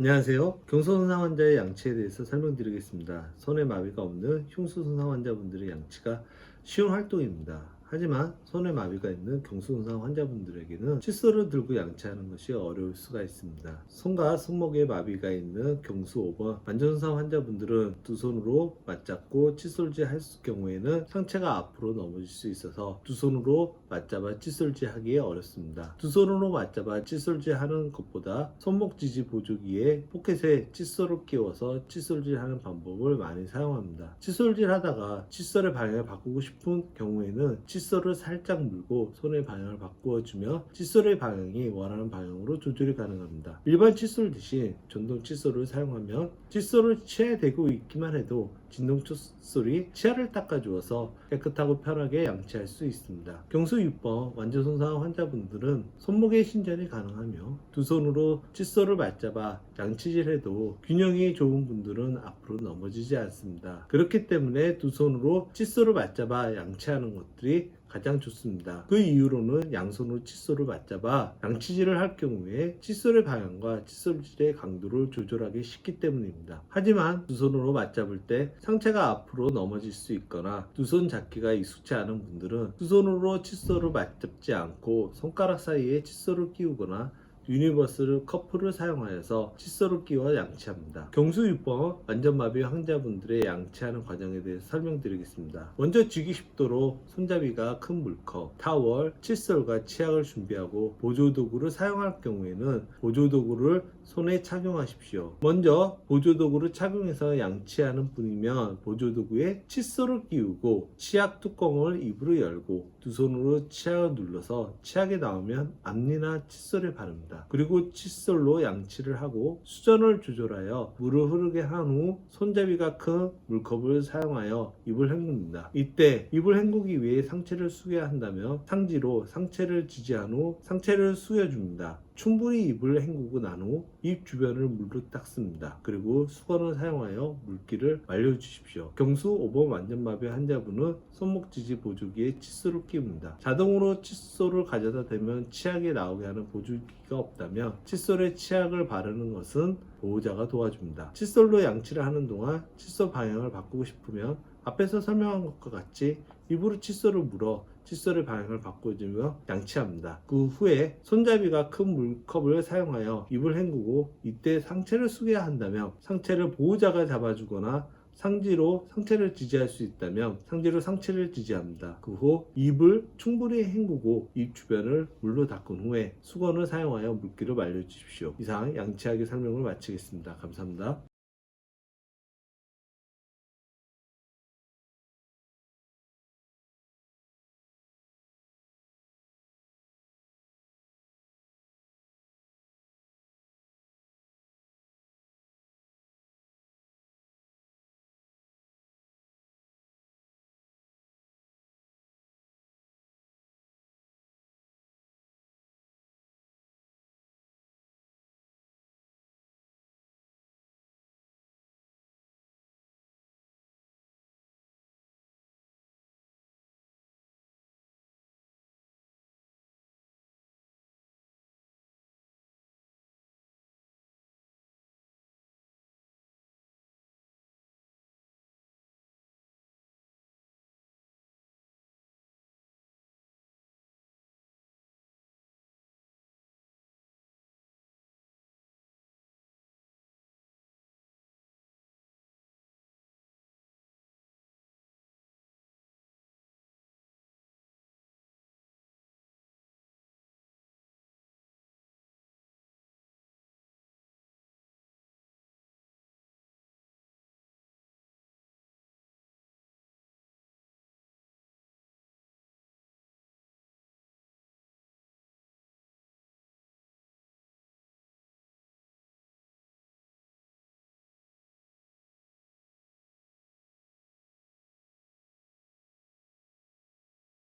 안녕하세요. 경소손상 환자의 양치에 대해서 설명드리겠습니다. 손에 마비가 없는 흉수손상 환자분들의 양치가 쉬운 활동입니다. 하지만 손에 마비가 있는 경소손상 환자분들에게는 칫솔을 들고 양치하는 것이 어려울 수가 있습니다. 손과 손목에 마비가 있는 경수 5번 만전손상 환자분들은 두 손으로 맞잡고 칫솔질 할 경우에는 상체가 앞으로 넘어질 수 있어서 두 손으로 맞잡아 칫솔질 하기 어렵습니다. 두 손으로 맞잡아 칫솔질 하는 것보다 손목 지지 보조기에 포켓에 칫솔을 끼워서 칫솔질 하는 방법을 많이 사용합니다. 칫솔질 하다가 칫솔의 방향을 바꾸고 싶은 경우에는 칫 솔을 살짝 물고 손의 방향을 바꾸어 주며 칫솔의 방향이 원하는 방향으로 조절이 가능합니다. 일반 칫솔 대신 전동 칫솔을 사용하면 칫솔을 치아에 대고 있기만 해도 진동 칫솔이 치아를 닦아주어서 깨끗하고 편하게 양치할 수 있습니다. 경수 6번 완전 손상 환자분들은 손목에 신전이 가능하며 두 손으로 칫솔을 맞잡아 양치질해도 균형이 좋은 분들은 앞으로 넘어지지 않습니다. 그렇기 때문에 두 손으로 칫솔을 맞잡아 양치하는 것들이 가장 좋습니다. 그 이유로는 양손으로 칫솔을 맞잡아 양치질을 할 경우에 칫솔의 방향과 칫솔질의 강도를 조절하기 쉽기 때문입니다. 하지만 두 손으로 맞잡을 때 상체가 앞으로 넘어질 수 있거나 두 손 잡기가 익숙치 않은 분들은 두 손으로 칫솔을 맞잡지 않고 손가락 사이에 칫솔을 끼우거나 유니버설 커플을 사용하여서 칫솔을 끼워 양치합니다. 경수 6번 완전마비 환자분들의 양치하는 과정에 대해서 설명드리겠습니다. 먼저 쥐기 쉽도록 손잡이가 큰 물컵, 타월, 칫솔과 치약을 준비하고 보조도구를 사용할 경우에는 보조도구를 손에 착용하십시오. 먼저 보조도구를 착용해서 양치하는 분이면 보조도구에 칫솔을 끼우고 치약 뚜껑을 입으로 열고 두 손으로 치약을 눌러서 치약이 나오면 앞니나 칫솔에 바릅니다. 그리고 칫솔로 양치를 하고 수전을 조절하여 물을 흐르게 한 후 손잡이가 큰 물컵을 사용하여 입을 헹굽니다. 이때 입을 헹구기 위해 상체를 숙여야 한다면 상지로 상체를 지지한 후 상체를 숙여줍니다. 충분히 입을 헹구고 난 후 입 주변을 물로 닦습니다. 그리고 수건을 사용하여 물기를 말려주십시오. 경수 5번 완전마비 환자분은 손목 지지 보조기에 칫솔을 끼웁니다. 자동으로 칫솔을 가져다 대면 치약이 나오게 하는 보조기가 없다면 칫솔에 치약을 바르는 것은 보호자가 도와줍니다. 칫솔로 양치를 하는 동안 칫솔 방향을 바꾸고 싶으면 앞에서 설명한 것과 같이 입으로 칫솔을 물어 칫솔의 방향을 바꿔주며 양치합니다. 그 후에 손잡이가 큰 물컵을 사용하여 입을 헹구고 이때 상체를 숙여야 한다면 상체를 보호자가 잡아주거나 상지로 상체를 지지할 수 있다면 상지로 상체를 지지합니다. 그 후 입을 충분히 헹구고 입 주변을 물로 닦은 후에 수건을 사용하여 물기를 말려주십시오. 이상 양치하기 설명을 마치겠습니다. 감사합니다.